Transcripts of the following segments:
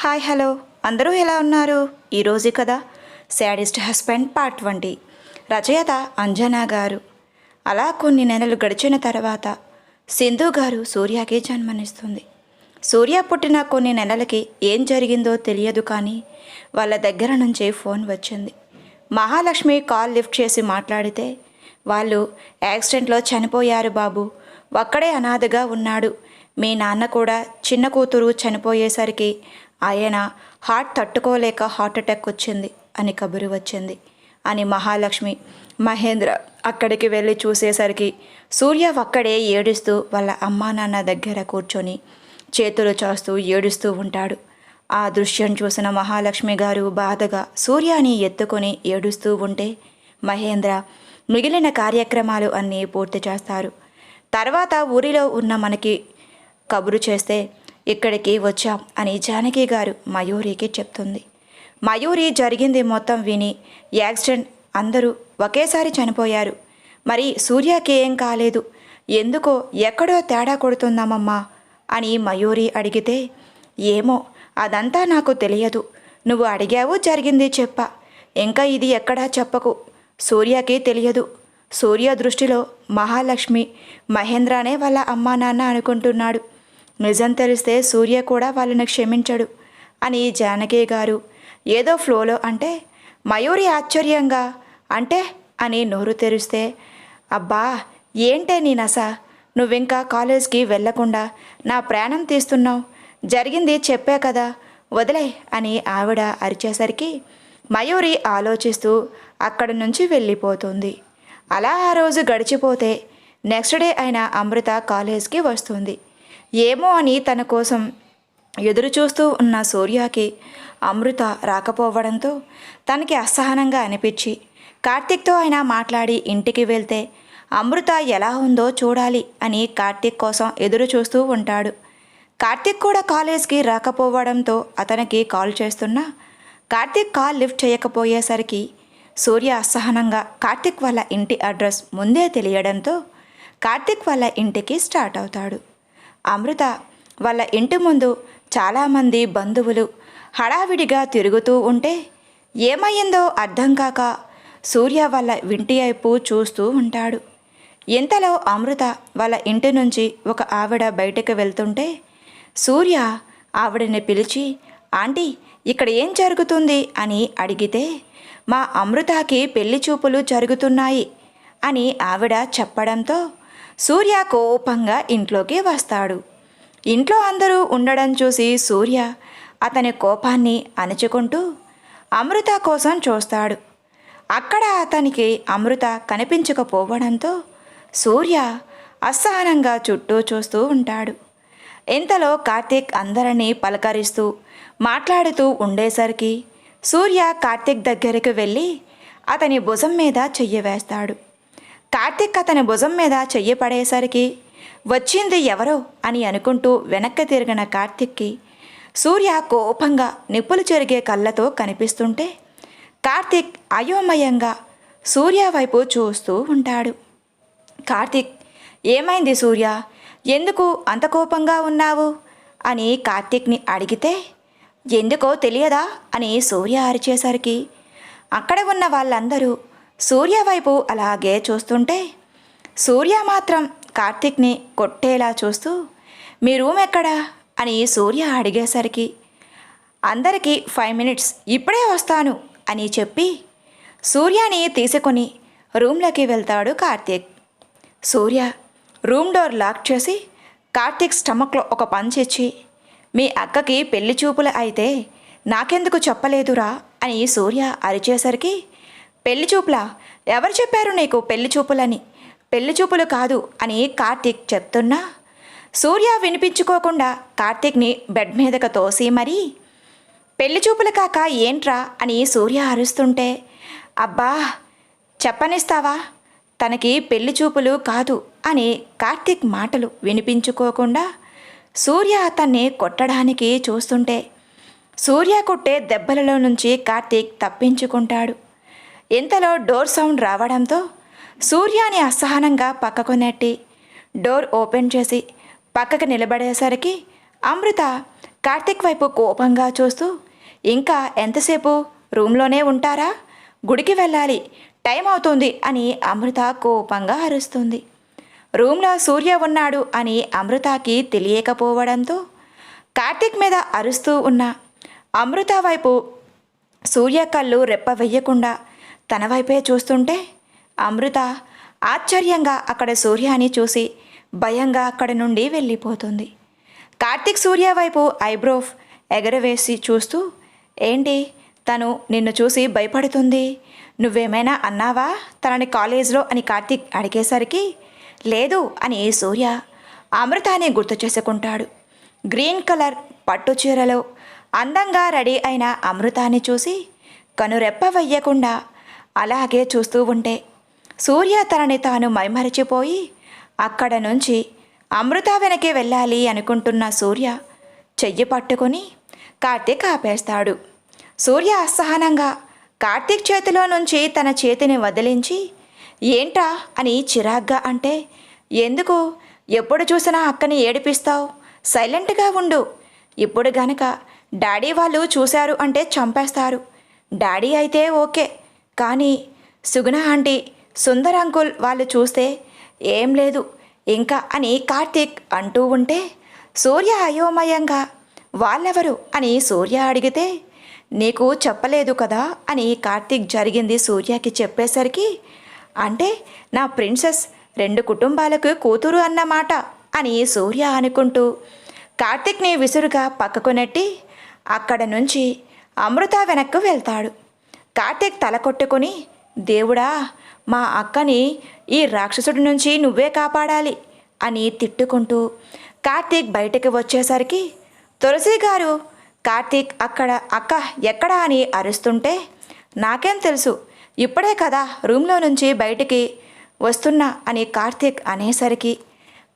Hi hello. అందరూ ఎలా ఉన్నారు? ఈరోజు కదా శాడిస్ట్ హస్బెండ్ పార్ట్ వంటి రచయిత అంజనా గారు. అలా కొన్ని నెలలు గడిచిన తర్వాత సింధు గారు సూర్యకి జన్మనిస్తుంది. సూర్య పుట్టిన కొన్ని నెలలకి ఏం జరిగిందో తెలియదు కానీ వాళ్ళ దగ్గర నుంచి ఫోన్ వచ్చింది. మహాలక్ష్మి కాల్ లిఫ్ట్ చేసి మాట్లాడితే వాళ్ళు యాక్సిడెంట్లో చనిపోయారు బాబు. ఒక్కడే అనాథగా ఉన్నాడు. మీ నాన్న కూడా చిన్న కూతురు చనిపోయేసరికి ఆయన హార్ట్ తట్టుకోలేక హార్ట్అటాక్ వచ్చింది అని కబురు వచ్చింది అని మహాలక్ష్మి మహేంద్ర అక్కడికి వెళ్ళి చూసేసరికి సూర్య ఒక్కడే ఏడుస్తూ వాళ్ళ అమ్మా నాన్న దగ్గర కూర్చొని చేతులు చాస్తూ ఏడుస్తూ ఉంటాడు. ఆ దృశ్యం చూసిన మహాలక్ష్మి గారు బాధగా సూర్యాని ఎత్తుకొని ఏడుస్తూ ఉంటే మహేంద్ర మిగిలిన కార్యక్రమాలు అన్నీ పూర్తి చేస్తారు. తర్వాత ఊరిలో ఉన్న మనకి కబురు చేస్తే ఇక్కడికి వచ్చాం అని జానకి గారు మయూరికి చెప్తుంది. మయూరి జరిగింది మొత్తం విని యాక్సిడెంట్ అందరూ ఒకేసారి చనిపోయారు. మరి సూర్యకి ఏం కాలేదు. ఎందుకో ఎక్కడో తేడా కొడుతుందామమ్మా అని మయూరి అడిగితే ఏమో అదంతా నాకు తెలియదు. నువ్వు అడిగావు జరిగింది చెప్ప. ఇంకా ఇది ఎక్కడా చెప్పకు. సూర్యకి తెలియదు. సూర్య దృష్టిలో మహాలక్ష్మి మహేంద్రనే వాళ్ళ అమ్మా నాన్న అనుకుంటున్నాడు. నిజం తెలిస్తే సూర్య కూడా వాళ్ళని క్షమించడు అని జానకి గారు ఏదో ఫ్లోలో అంటే మయూరి ఆశ్చర్యంగా అంటే? అని నోరు తెరిస్తే అబ్బా ఏంటే నీ నస? నువ్వింకా కాలేజ్కి వెళ్ళకుండా నా ప్రాణం తీస్తున్నావు. జరిగింది చెప్పే కదా వదిలే అని ఆవిడ అరిచేసరికి మయూరి ఆలోచిస్తూ అక్కడి నుంచి వెళ్ళిపోతుంది. అలా ఆ రోజు గడిచిపోతే నెక్స్ట్ డే అయిన అమృత కాలేజ్కి వస్తుంది. ఏమో అని తన కోసం ఎదురు చూస్తూ ఉన్న సూర్యకి అమృత రాకపోవడంతో తనకి అసహనంగా అనిపించి కార్తీక్తో అయినా మాట్లాడి ఇంటికి వెళ్తే అమృత ఎలా ఉందో చూడాలి అని కార్తీక్ కోసం ఎదురు చూస్తూ ఉంటాడు. కార్తీక్ కూడా కాలేజ్కి రాకపోవడంతో అతనికి కాల్ చేస్తున్నా కార్తీక్ కాల్ లిఫ్ట్ చేయకపోయేసరికి సూర్య అసహనంగా కార్తీక్ వాళ్ళ ఇంటి అడ్రస్ ముందే తెలియడంతో కార్తీక్ వాళ్ళ ఇంటికి స్టార్ట్ అవుతాడు. అమృత వాళ్ళ ఇంటి ముందు చాలామంది బంధువులు హడావిడిగా తిరుగుతూ ఉంటే ఏమయ్యిందో అర్థం కాక సూర్య వాళ్ళ ఇంటి వైపు చూస్తూ ఉంటాడు. ఇంతలో అమృత వాళ్ళ ఇంటి నుంచి ఒక ఆవిడ బయటకు వెళ్తుంటే సూర్య ఆవిడని పిలిచి ఆంటీ ఇక్కడ ఏం జరుగుతుంది? అని అడిగితే మా అమృతకి పెళ్ళి చూపులు జరుగుతున్నాయి అని ఆవిడ చెప్పడంతో సూర్య కోపంగా ఇంట్లోకి వస్తాడు. ఇంట్లో అందరూ ఉండడం చూసి సూర్య అతని కోపాన్ని అణచుకుంటూ అమృత కోసం చూస్తాడు. అక్కడ అతనికి అమృత కనిపించకపోవడంతో సూర్య అసహనంగా చుట్టూ చూస్తూ ఉంటాడు. ఇంతలో కార్తీక్ అందరినీ పలకరిస్తూ మాట్లాడుతూ ఉండేసరికి సూర్య కార్తీక్ దగ్గరికి వెళ్ళి అతని భుజం మీద చెయ్యి వేస్తాడు. కార్తిక్ అతని భుజం మీద చెయ్యి పడేసరికి వచ్చింది ఎవరో? అని అనుకుంటూ వెనక్కి తిరిగిన కార్తిక్కి సూర్య కోపంగా నిప్పులు చెరిగే కళ్ళతో కనిపిస్తుంటే కార్తిక్ అయోమయంగా సూర్య వైపు చూస్తూ ఉంటాడు. కార్తిక్ ఏమైంది సూర్య? ఎందుకు అంత కోపంగా ఉన్నావు? అని కార్తిక్ని అడిగితే ఎందుకో తెలియదా? అని సూర్య అరిచేసరికి అక్కడ ఉన్న వాళ్ళందరూ సూర్య వైపు అలాగే చూస్తుంటే సూర్య మాత్రం కార్తీక్ని కొట్టేలా చూస్తూ మీ రూమ్ ఎక్కడా? అని సూర్య అడిగేసరికి అందరికీ ఫైవ్ మినిట్స్ ఇప్పుడే వస్తాను అని చెప్పి సూర్యని తీసుకొని రూమ్లోకి వెళ్తాడు Karthik. Surya room door lock చేసి కార్తీక్ స్టమక్లో ఒక పంచ్ ఇచ్చి మీ అక్కకి పెళ్ళి చూపులు అయితే నాకెందుకు చెప్పలేదురా? అని సూర్య అరిచేసరికి పెళ్ళి చూపులా? ఎవరు చెప్పారు నీకు పెళ్ళి చూపులని? పెళ్ళి చూపులు కాదు అని కార్తీక్ చెప్తున్నా? సూర్య వినిపించుకోకుండా కార్తీక్ని బెడ్ మీదకు తోసి మరీ పెళ్ళి చూపులు కాక ఏంట్రా అని సూర్య అరుస్తుంటే అబ్బా చెప్పనిస్తావా? తనకి పెళ్ళి చూపులు కాదు అని కార్తీక్ మాటలు వినిపించుకోకుండా సూర్య అతన్ని కొట్టడానికి చూస్తుంటే సూర్య కొట్టే దెబ్బలలో నుంచి కార్తీక్ తప్పించుకుంటాడు. ఇంతలో డోర్ సౌండ్ రావడంతో సూర్యాని అసహనంగా పక్కకు నెట్టి డోర్ ఓపెన్ చేసి పక్కకు నిలబడేసరికి అమృత కార్తిక్ వైపు కోపంగా చూస్తూ ఇంకా ఎంతసేపు? రూమ్లోనే ఉంటారా? గుడికి వెళ్ళాలి. టైం అవుతుంది అని అమృత కోపంగా అరుస్తుంది. రూమ్లో సూర్య ఉన్నాడు అని అమృతకి తెలియకపోవడంతో కార్తిక్ మీద అరుస్తూ ఉన్న అమృత వైపు సూర్య కళ్ళు రెప్ప వెయ్యకుండా తన వైపే చూస్తుంటే అమృత ఆశ్చర్యంగా అక్కడ సూర్యాని చూసి భయంగా అక్కడి నుండి వెళ్ళిపోతుంది. కార్తిక్ సూర్య వైపు ఐబ్రోఫ్ ఎగరవేసి చూస్తూ ఏంటి? తను నిన్ను చూసి భయపడుతుంది? నువ్వేమైనా అన్నావా? తనని కాలేజ్లో అని కార్తిక్ అడిగేసరికి లేదు అని సూర్య అమృతాన్ని గుర్తు చేసుకుంటాడు. గ్రీన్ కలర్ పట్టు చీరలో అందంగా రెడీ అయిన అమృతాన్ని చూసి కనురెప్ప వెయ్యకుండా అలాగే చూస్తూ ఉంటే సూర్య తనని తాను మైమరిచిపోయి అక్కడ నుంచి అమృత వెనకే వెళ్ళాలి అనుకుంటున్న సూర్య చెయ్యి పట్టుకుని కార్తీక్ ఆపేస్తాడు. సూర్య అసహనంగా కార్తీక్ చేతిలో నుంచి తన చేతిని వదిలించి ఏంటా అని చిరాగ్గా అంటే ఎందుకు? ఎప్పుడు చూసినా అక్కని ఏడిపిస్తావు? సైలెంట్గా ఉండు. ఇప్పుడు గనక డాడీ వాళ్ళు చూశారు అంటే చంపేస్తారు. డాడీ అయితే ఓకే. కానీ సుగుణ ఆంటీ సుందర్ అంకుల్ వాళ్ళు చూస్తే ఏం లేదు ఇంకా అని కార్తీక్ అంటూ ఉంటే సూర్య అయోమయంగా వాళ్ళెవరు? అని సూర్య అడిగితే నీకు చెప్పలేదు కదా? అని కార్తీక్ జరిగింది సూర్యకి చెప్పేసరికి అంటే నా ప్రిన్సెస్ రెండు కుటుంబాలకు కూతురు అన్నమాట అని సూర్య అనుకుంటూ కార్తీక్ని విసురుగా పక్కకు నెట్టి అక్కడ నుంచి అమృత వెనక్కు వెళ్తాడు. కార్తీక్ తల కొట్టుకుని దేవుడా మా అక్కని ఈ రాక్షసుడి నుంచి నువ్వే కాపాడాలి అని తిట్టుకుంటూ కార్తీక్ బయటకు వచ్చేసరికి తులసి గారు కార్తీక్ అక్కడ అక్క ఎక్కడా? అని అరుస్తుంటే నాకేం తెలుసు ఇప్పుడే కదా రూమ్లో నుంచి బయటికి వస్తున్నా అని కార్తీక్ అనేసరికి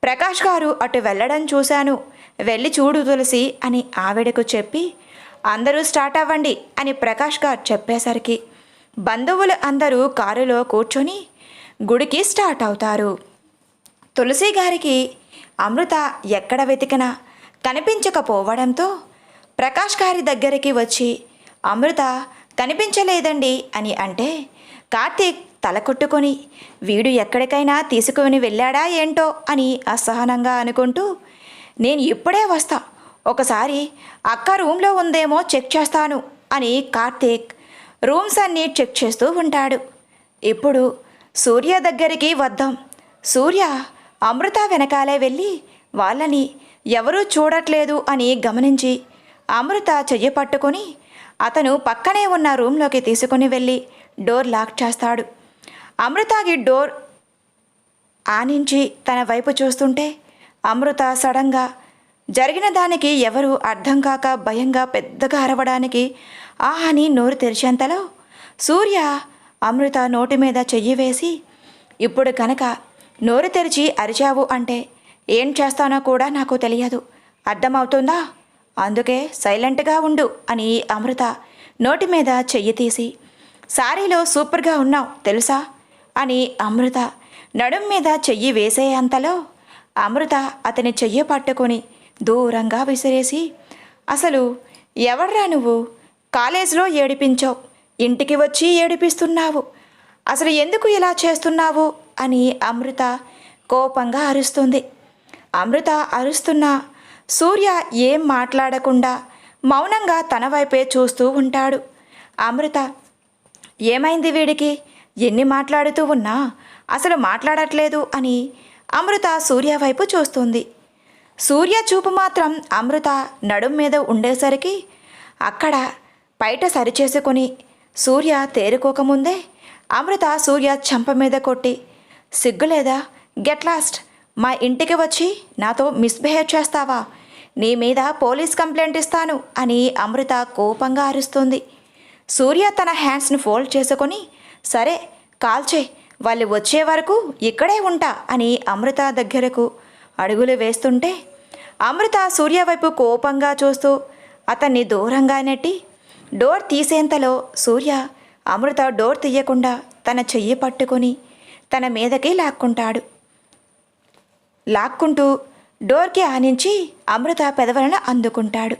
ప్రకాష్ గారు అటు వెళ్ళడం చూశాను వెళ్ళి చూడు తులసి అని ఆవిడకు చెప్పి అందరూ స్టార్ట్ అవ్వండి అని ప్రకాష్ గారు చెప్పేసరికి బంధువులు అందరూ కారులో కూర్చొని గుడికి స్టార్ట్ అవుతారు. తులసి గారికి అమృత ఎక్కడ వెతికినా కనిపించకపోవడంతో ప్రకాష్ గారి దగ్గరికి వచ్చి అమృత కనిపించలేదండి అని అంటే కార్తీక్ తల కొట్టుకొని వీడు ఎక్కడికైనా తీసుకుని వెళ్ళాడా ఏంటో అని అసహనంగా అనుకుంటూ నేను ఇప్పుడే వస్తా ఒకసారి అక్క రూమ్లో ఉందేమో చెక్ చేస్తాను అని కార్తీక్ రూమ్స్ అన్నీ చెక్ చేస్తూ ఉంటాడు. ఇప్పుడు సూర్య దగ్గరికి వద్దాం. సూర్య అమృత వెనకాలే వెళ్ళి వాళ్ళని ఎవరూ చూడట్లేదు అని గమనించి అమృత చెయ్యి పట్టుకొని అతను పక్కనే ఉన్న రూమ్లోకి తీసుకుని వెళ్ళి డోర్ లాక్ చేస్తాడు. అమృతకి డోర్ ఆనించి తన వైపు చూస్తుంటే అమృత సడన్గా జరిగిన దానికి ఎవరు అర్థం కాక భయంగా పెద్దగా అరవడానికి ఆ అని నోరు తెరిచేంతలో సూర్య అమృత నోటి మీద చెయ్యి వేసి ఇప్పుడు కనుక నోరు తెరిచి అరిచావు అంటే ఏం చేస్తానో కూడా నాకు తెలియదు. అర్థమవుతుందా? అందుకే సైలెంట్గా ఉండు అని అమృత నోటి మీద చెయ్యి తీసి సారీలో సూపర్గా ఉన్నావు తెలుసా? అని అమృత నడుం మీద చెయ్యి వేసే అంతలో అమృత అతని చెయ్యి పట్టుకొని దూరంగా విసిరేసి అసలు ఎవర్రా నువ్వు? కాలేజీలో ఏడిపించావు. ఇంటికి వచ్చి ఏడిపిస్తున్నావు. అసలు ఎందుకు ఇలా చేస్తున్నావు? అని అమృత కోపంగా అరుస్తుంది. అమృత అరుస్తున్న సూర్య ఏం మాట్లాడకుండా మౌనంగా తన వైపే చూస్తూ ఉంటాడు. అమృత ఏమైంది వీడికి? ఎన్ని మాట్లాడుతూ ఉన్నా? అసలు మాట్లాడట్లేదు అని అమృత సూర్య వైపు చూస్తుంది. సూర్య చూపు మాత్రం అమృత నడుం మీద ఉండేసరికి అక్కడ బయట సరిచేసుకొని సూర్య తేరుకోకముందే అమృత సూర్య చంప మీద కొట్టి సిగ్గులేదా గెట్ లాస్ట్! మా ఇంటికి వచ్చి నాతో మిస్బిహేవ్ చేస్తావా? నీ మీద పోలీస్ కంప్లైంట్ ఇస్తాను అని అమృత కోపంగా అరుస్తుంది. సూర్య తన హ్యాండ్స్ని ఫోల్డ్ చేసుకొని సరే కాల్చే వాళ్ళు వచ్చే వరకు ఇక్కడే ఉంటా అని అమృత దగ్గరకు అడుగులు వేస్తుంటే అమృత సూర్య వైపు కోపంగా చూస్తూ అతన్ని దూరంగా నెట్టి డోర్ తీసేంతలో సూర్య అమృత డోర్ తీయకుండా తన చెయ్యి పట్టుకొని తన మీదకి లాక్కుంటాడు. లాక్కుంటూ డోర్కి ఆనించి అమృత పెదవులను అందుకుంటాడు.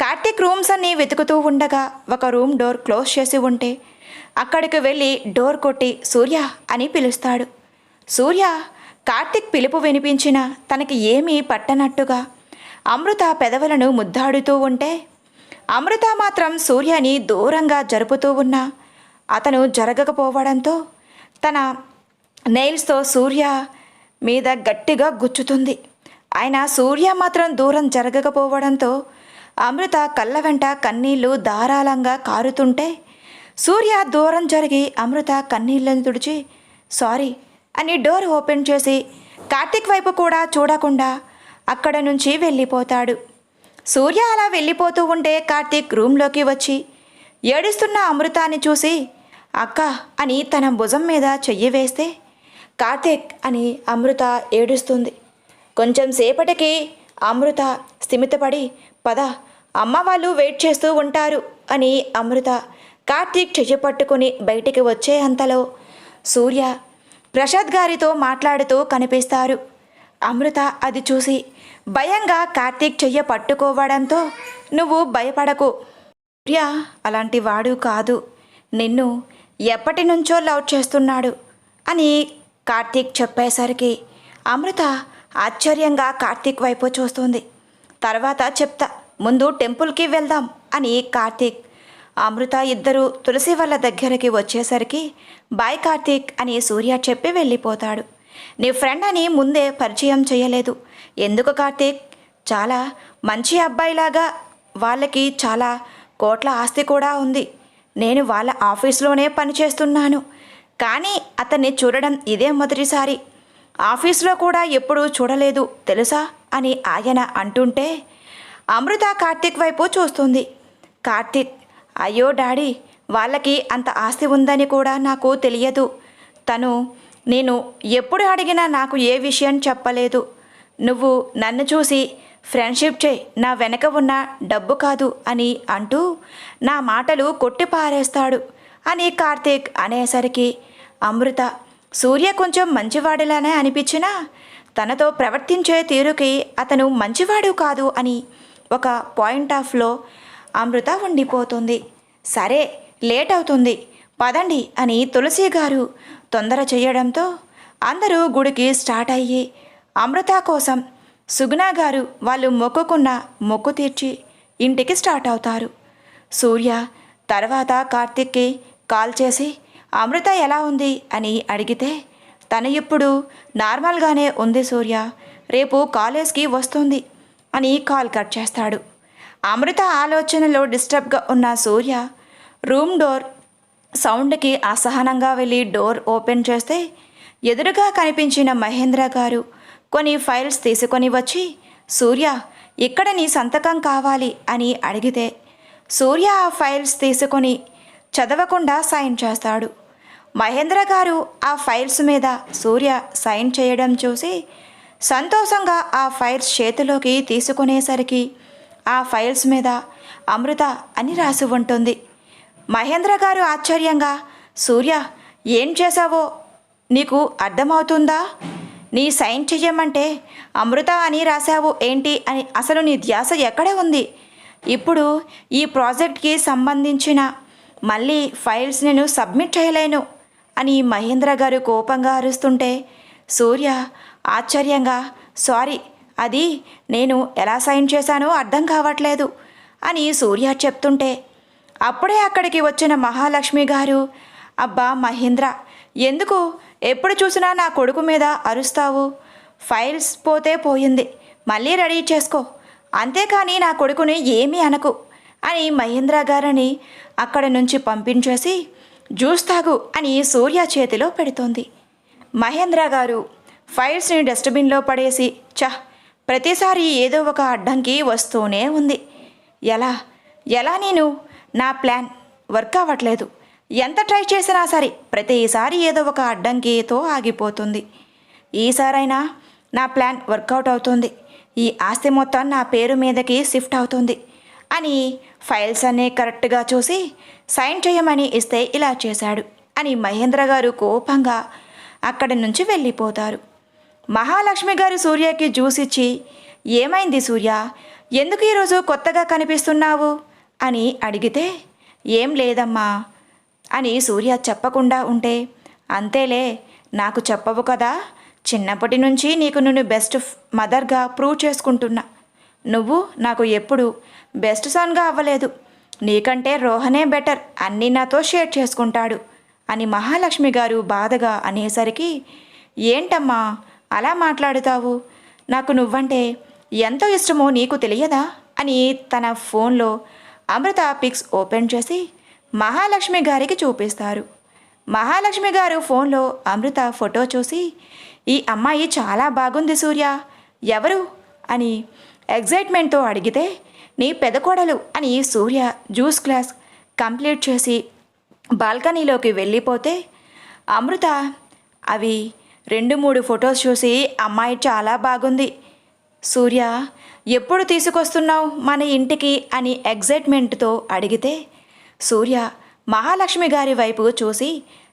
కార్తీక్ రూమ్స్ అన్ని వెతుకుతూ ఉండగా ఒక రూమ్ డోర్ క్లోజ్ చేసి ఉంటే అక్కడికి వెళ్ళి డోర్ కొట్టి సూర్య అని పిలుస్తాడు. సూర్య కార్తిక్ పిలుపు వినిపించిన తనకి ఏమీ పట్టనట్టుగా. అమృత పెదవులను ముద్దాడుతూ ఉంటే అమృత మాత్రం సూర్యని దూరంగా జరుపుతూ ఉన్నా అతను జరగకపోవడంతో తన నెయిల్స్తో సూర్య మీద గట్టిగా గుచ్చుతుంది. ఆయన సూర్య మాత్రం దూరం జరగకపోవడంతో అమృత కళ్ళ వెంట కన్నీళ్ళు ధారాళంగా కారుతుంటే సూర్య దూరం జరిగి అమృత కన్నీళ్ళని తుడిచి సారీ అని డోర్ ఓపెన్ చేసి కార్తీక్ వైపు కూడా చూడకుండా అక్కడ నుంచి వెళ్ళిపోతాడు. సూర్య అలా వెళ్ళిపోతూ ఉంటే కార్తీక్ రూమ్లోకి వచ్చి ఏడుస్తున్న అమృతాన్ని చూసి అక్క అని తన భుజం మీద చెయ్యి వేస్తే కార్తీక్ అని అమృత ఏడుస్తుంది. కొంచెం సేపటికి అమృత స్థిమితపడి పద అమ్మ వాళ్ళు వెయిట్ చేస్తూ ఉంటారు అని అమృత కార్తీక్ చెయ్యి పట్టుకుని బయటికి వచ్చే అంతలో సూర్య ప్రసాద్ గారితో మాట్లాడుతూ కనిపిస్తారు. అమృత అది చూసి భయంగా కార్తీక్ చెయ్య పట్టుకోవడంతో నువ్వు భయపడకు. సూర్య అలాంటి వాడు కాదు. నిన్ను ఎప్పటి నుంచో లవ్ చేస్తున్నాడు అని కార్తీక్ చెప్పేసరికి అమృత ఆశ్చర్యంగా కార్తీక్ వైపు చూస్తుంది. తర్వాత చెప్తా ముందు టెంపుల్కి వెళ్దాం అని కార్తీక్ అమృత ఇద్దరు తులసి వాళ్ళ దగ్గరికి వచ్చేసరికి బాయ్ కార్తీక్ అని సూర్య చెప్పి వెళ్ళిపోతాడు. నీ ఫ్రెండ్ అని ముందే పరిచయం చేయలేదు. ఎందుకు కార్తీక్? చాలా మంచి అబ్బాయిలాగా వాళ్ళకి చాలా కోట్ల ఆస్తి కూడా ఉంది. నేను వాళ్ళ ఆఫీస్లోనే పనిచేస్తున్నాను. కానీ అతన్ని చూడడం ఇదే మొదటిసారి. ఆఫీస్లో కూడా ఎప్పుడూ చూడలేదు తెలుసా? అని ఆయన అంటుంటే అమృత కార్తీక్ వైపు చూస్తుంది. కార్తీక్ అయ్యో డాడీ వాళ్ళకి అంత ఆస్తి ఉందని కూడా నాకు తెలియదు. తను నేను ఎప్పుడు అడిగినా నాకు ఏ విషయం చెప్పలేదు. నువ్వు నన్ను చూసి ఫ్రెండ్షిప్ చేయి నా వెనక ఉన్న డబ్బు కాదు అని అంటూ నా మాటలు కొట్టి పారేస్తాడు అని కార్తీక్ అనేసరికి అమృత సూర్య కొంచెం మంచివాడిలానే అనిపించినా తనతో ప్రవర్తించే తీరుకి అతను మంచివాడు కాదు అని ఒక పాయింట్ ఆఫ్లో అమృత ఉండిపోతుంది. సరే లేట్ అవుతుంది పదండి అని తులసి గారు తొందర చేయడంతో అందరూ గుడికి స్టార్ట్ అయ్యి అమృత కోసం సుగుణ గారు వాళ్ళు మొక్కుకున్న మొక్కు తీర్చి ఇంటికి స్టార్ట్ అవుతారు. సూర్య తర్వాత కార్తిక్కి కాల్ చేసి అమృత ఎలా ఉంది? అని అడిగితే తను ఇప్పుడు నార్మల్గానే ఉంది సూర్య. రేపు కాలేజ్కి వస్తుంది అని కాల్ కట్ చేస్తాడు. అమృత ఆలోచనలో డిస్టర్బ్గా ఉన్న సూర్య రూమ్ డోర్ సౌండ్కి అసహనంగా వెళ్ళి డోర్ ఓపెన్ చేస్తే ఎదురుగా కనిపించిన మహేంద్ర గారు కొన్ని ఫైల్స్ తీసుకొని వచ్చి సూర్య ఇక్కడ నీ సంతకం కావాలి అని అడిగితే సూర్య ఆ ఫైల్స్ తీసుకొని చదవకుండా సైన్ చేస్తాడు. మహేంద్ర గారు ఆ ఫైల్స్ మీద సూర్య సైన్ చేయడం చూసి సంతోషంగా ఆ ఫైల్స్ చేతిలోకి తీసుకునేసరికి ఆ ఫైల్స్ మీద అమృత అని రాసి ఉంటుంది. మహేంద్ర గారు ఆశ్చర్యంగా సూర్య ఏం చేశావో నీకు అర్థమవుతుందా? నీ సైన్ చెయ్యమంటే అమృత అని రాశావు ఏంటి అని అసలు నీ ధ్యాస ఎక్కడ ఉంది? ఇప్పుడు ఈ ప్రాజెక్ట్కి సంబంధించిన మళ్ళీ ఫైల్స్ నేను సబ్మిట్ చేయలేను అని మహేంద్ర గారు కోపంగా అరుస్తుంటే సూర్య ఆశ్చర్యంగా సారీ అది నేను ఎలా సైన్ చేశానో అర్థం కావట్లేదు అని సూర్య చెప్తుంటే అప్పుడే అక్కడికి వచ్చిన మహాలక్ష్మి గారు అబ్బా మహేంద్ర ఎందుకు? ఎప్పుడు చూసినా నా కొడుకు మీద అరుస్తావు? ఫైల్స్ పోతే పోయింది మళ్ళీ రెడీ చేసుకో. అంతేకాని నా కొడుకుని ఏమీ అనకు అని మహేంద్ర గారని అక్కడి నుంచి పంపించేసి జ్యూస్ తాగు అని సూర్య చేతిలో పెడుతోంది. మహేంద్ర గారు ఫైల్స్ని డస్ట్బిన్లో పడేసి చహ్ ప్రతిసారి ఏదో ఒక అడ్డంకి వస్తూనే ఉంది. ఎలా? ఎలా నేను? నా ప్లాన్ వర్క్ అవ్వట్లేదు. ఎంత ట్రై చేసినా సరే ప్రతిసారి ఏదో ఒక అడ్డంకితో ఆగిపోతుంది. ఈసారైనా నా ప్లాన్ వర్కౌట్ అవుతుంది. ఈ ఆస్తి మొత్తం నా పేరు మీదకి షిఫ్ట్ అవుతుంది అని ఫైల్స్ అన్నీ కరెక్ట్గా చూసి సైన్ చేయమని ఇస్తే ఇలా చేశాడు అని మహేంద్ర గారు కోపంగా అక్కడి నుంచి వెళ్ళిపోతారు. మహాలక్ష్మి గారు సూర్యకి జ్యూస్ ఇచ్చి ఏమైంది సూర్య? ఎందుకు ఈరోజు కొత్తగా కనిపిస్తున్నావు? అని అడిగితే ఏం లేదమ్మా అని సూర్య చెప్పకుండా ఉంటే అంతేలే నాకు చెప్పవు కదా. చిన్నప్పటి నుంచి నీకు నేను బెస్ట్ మదర్గా ప్రూవ్ చేసుకుంటున్నా. నువ్వు నాకు ఎప్పుడు బెస్ట్ సన్గా అవ్వలేదు. నీకంటే రోహనే బెటర్. అన్నీ నాతో షేర్ చేసుకుంటాడు అని మహాలక్ష్మి గారు బాధగా అనేసరికి ఏంటమ్మా? అలా మాట్లాడుతావు? నాకు నువ్వంటే ఎంతో ఇష్టమో నీకు తెలియదా? అని తన ఫోన్లో అమృత పిక్స్ ఓపెన్ చేసి మహాలక్ష్మి గారికి చూపిస్తారు. మహాలక్ష్మి గారు ఫోన్లో అమృత ఫోటో చూసి ఈ అమ్మాయి చాలా బాగుంది సూర్య. ఎవరు? అని ఎగ్జైట్మెంట్తో అడిగితే నీ పెదకోడలు. అని సూర్య జ్యూస్ గ్లాస్ కంప్లీట్ చేసి బాల్కనీలోకి వెళ్ళిపోతే అమృత అవి రెండు మూడు ఫొటోస్ చూసి అమ్మాయి చాలా బాగుంది. సూర్య ఎప్పుడు తీసుకొస్తున్నావు మన ఇంటికి అని ఎగ్జైట్మెంట్తో అడిగితే సూర్య మహాలక్ష్మి గారి వైపు చూసి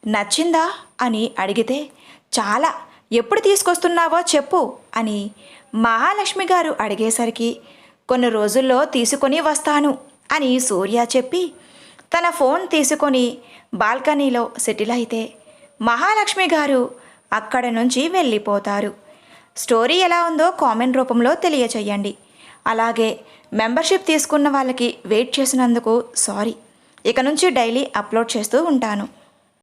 నచ్చిందా అని అడిగితే చాలా ఎప్పుడు తీసుకొస్తున్నావో చెప్పు అని మహాలక్ష్మి గారు అడిగేసరికి కొన్ని రోజుల్లో తీసుకొని వస్తాను అని సూర్య చెప్పి తన ఫోన్ తీసుకొని బాల్కనీలో సెటిల్ అయితే మహాలక్ష్మి గారు అక్కడ నుంచి వెళ్ళిపోతారు. స్టోరీ ఎలా ఉందో కామెంట్ రూపంలో తెలియచేయండి. అలాగే మెంబర్షిప్ తీసుకున్న వాళ్ళకి వెయిట్ చేసినందుకు సారీ. ఇక నుంచి డైలీ అప్లోడ్ చేస్తూ ఉంటాను.